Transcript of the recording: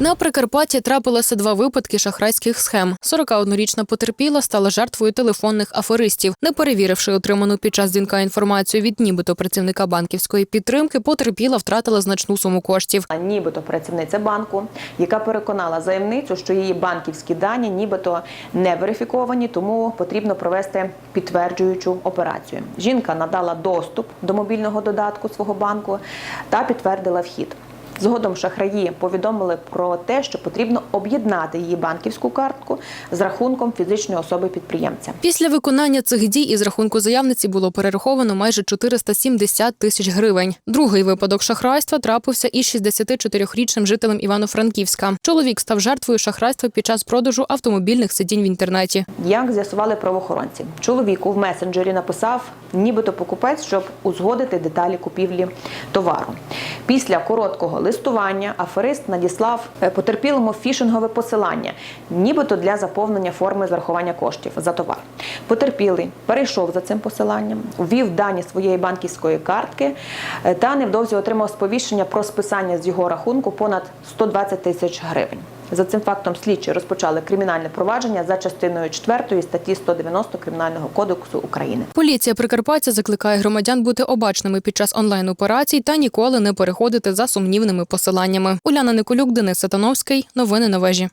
На Прикарпатті трапилося два випадки шахрайських схем. 41-річна потерпіла стала жертвою телефонних аферистів. Не перевіривши отриману під час дзвінка інформацію від нібито працівника банківської підтримки, потерпіла втратила значну суму коштів. А нібито працівниця банку, яка переконала заявницю, що її банківські дані нібито не верифіковані, тому потрібно провести підтверджуючу операцію. Жінка надала доступ до мобільного додатку свого банку та підтвердила вхід. Згодом шахраї повідомили про те, що потрібно об'єднати її банківську картку з рахунком фізичної особи підприємця. Після виконання цих дій із рахунку заявниці було перераховано майже 470 тисяч гривень. Другий випадок шахрайства трапився із 64-річним жителем Івано-Франківська. Чоловік став жертвою шахрайства під час продажу автомобільних сидінь в інтернеті. Як з'ясували правоохоронці, чоловіку в месенджері написав, нібито покупець, щоб узгодити деталі купівлі товару. Після короткого листування аферист надіслав е, потерпілому фішингове посилання, нібито для заповнення форми зарахування коштів за товар. Потерпілий перейшов за цим посиланням, ввів дані своєї банківської картки е, та невдовзі отримав сповіщення про списання з його рахунку понад 120 тисяч гривень. За цим фактом слідчі розпочали кримінальне провадження за частиною 4 статті 190 Кримінального кодексу України. Поліція Прикарпаття закликає громадян бути обачними під час онлайн операцій та ніколи не переходити за сумнівними посиланнями. Уляна Николюк, Денис Сатановський. Новини на вежі.